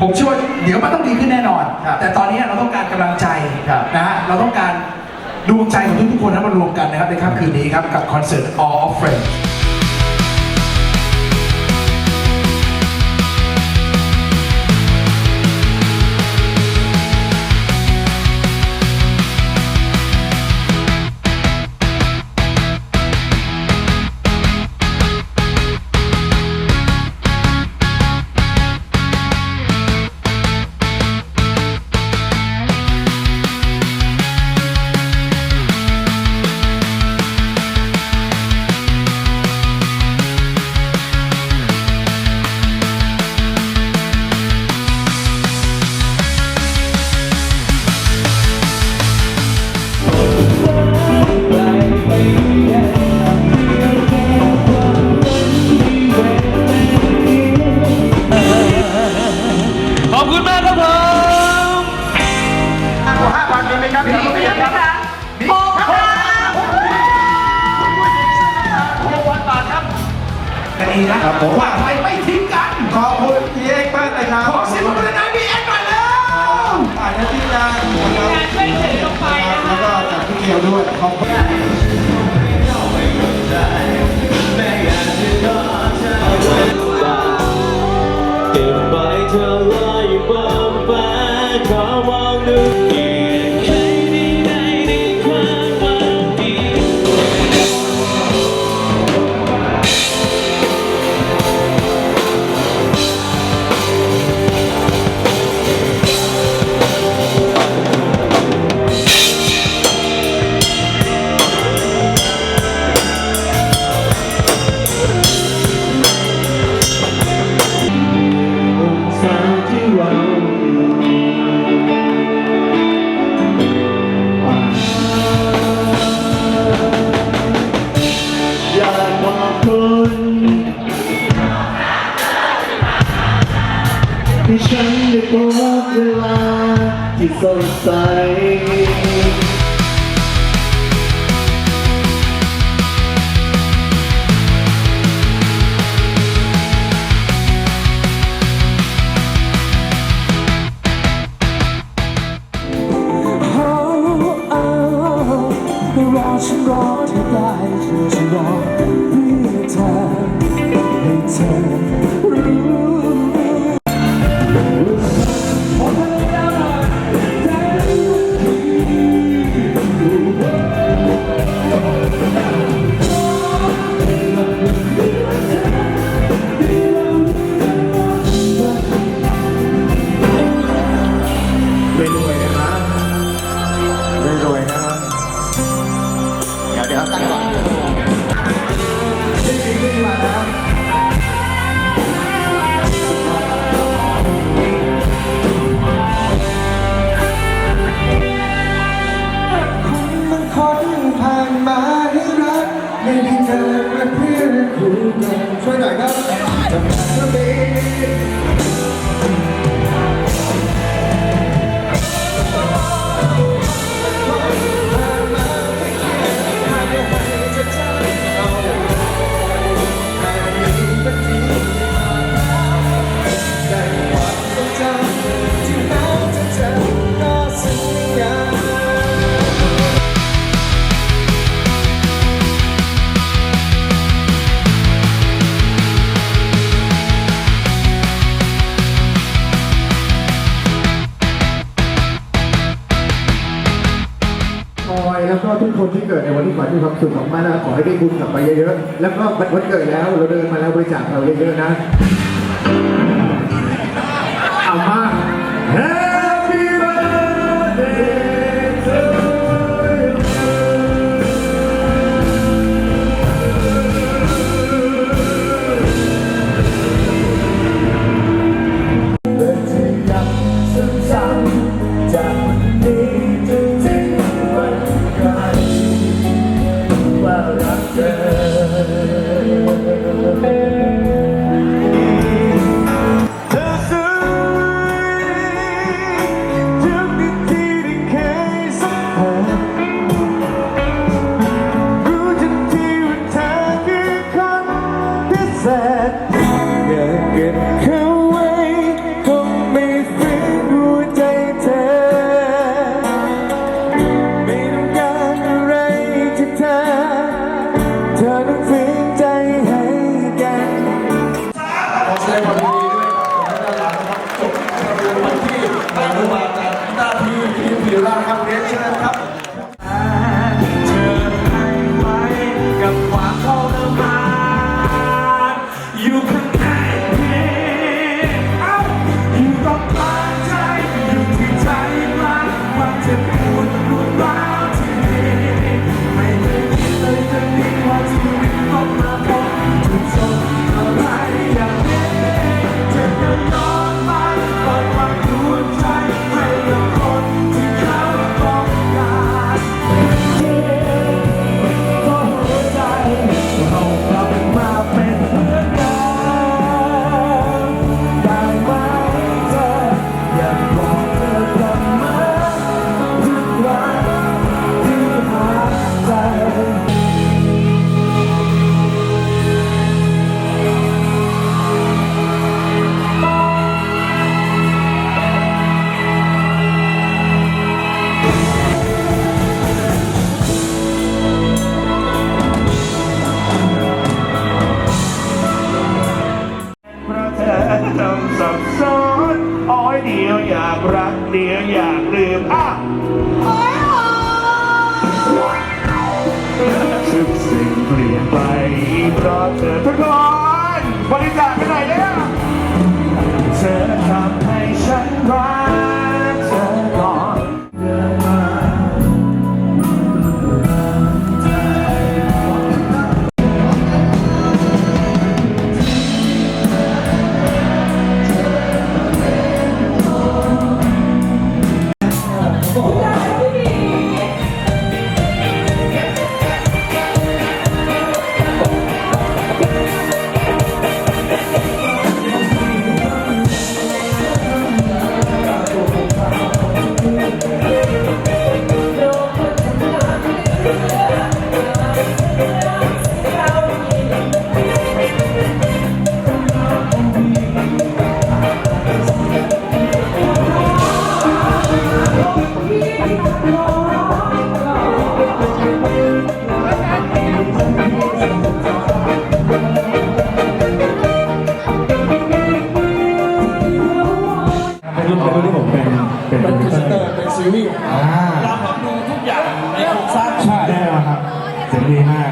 ผมเชื่อว่าเดี๋ยวมันต้องดีขึ้นแน่นอน ครับแต่ตอนนี้เราต้องการกำลังใจครับนะฮะเราต้องการดวงใจของทุกๆคนนั้นมารวมกันนะครับในค่ำคืนนี้ครับกับคอนเสิร์ต All of Friends กันเองนะครับผม ว่าไม่ไม่ทิ้งกันขอบคุณพี่เอกมากเลยครับขอเสียงปรบมือดังๆพี่เอ็นหน่อยแล้วผ่านหน้าที่งานนะครับงานช่วยถือลงไปแล้วก็จากพี่เกียวด้วยขอบคุณเก็บไปเธอลอยบนฟ้าขอมองดู ที่ฉันได้พบเวลาที่สดใส ช่วยหน่อยครับ นที่เกิดในวันที่ขอให้มีความสุขของมากนะขอให้ได้บุญกลับไปเยอะๆ แล้วก็วันเกิดแล้วเราเดินมาแล้วบริจาคเราเยอะๆนะ เดี๋ยวอยากลืมอะทุกสิ่งเปลี่ยนไปเพราะเธอทุกคนบริจาคไปไหนเนี่ยเธอทำให้ฉันรัก เป็นเตอร์เป็นซีรีส์เราอ่าเดูทุกอย่างในโครงสร้าง ใช่แน่นอครับเจ๋งดีมาก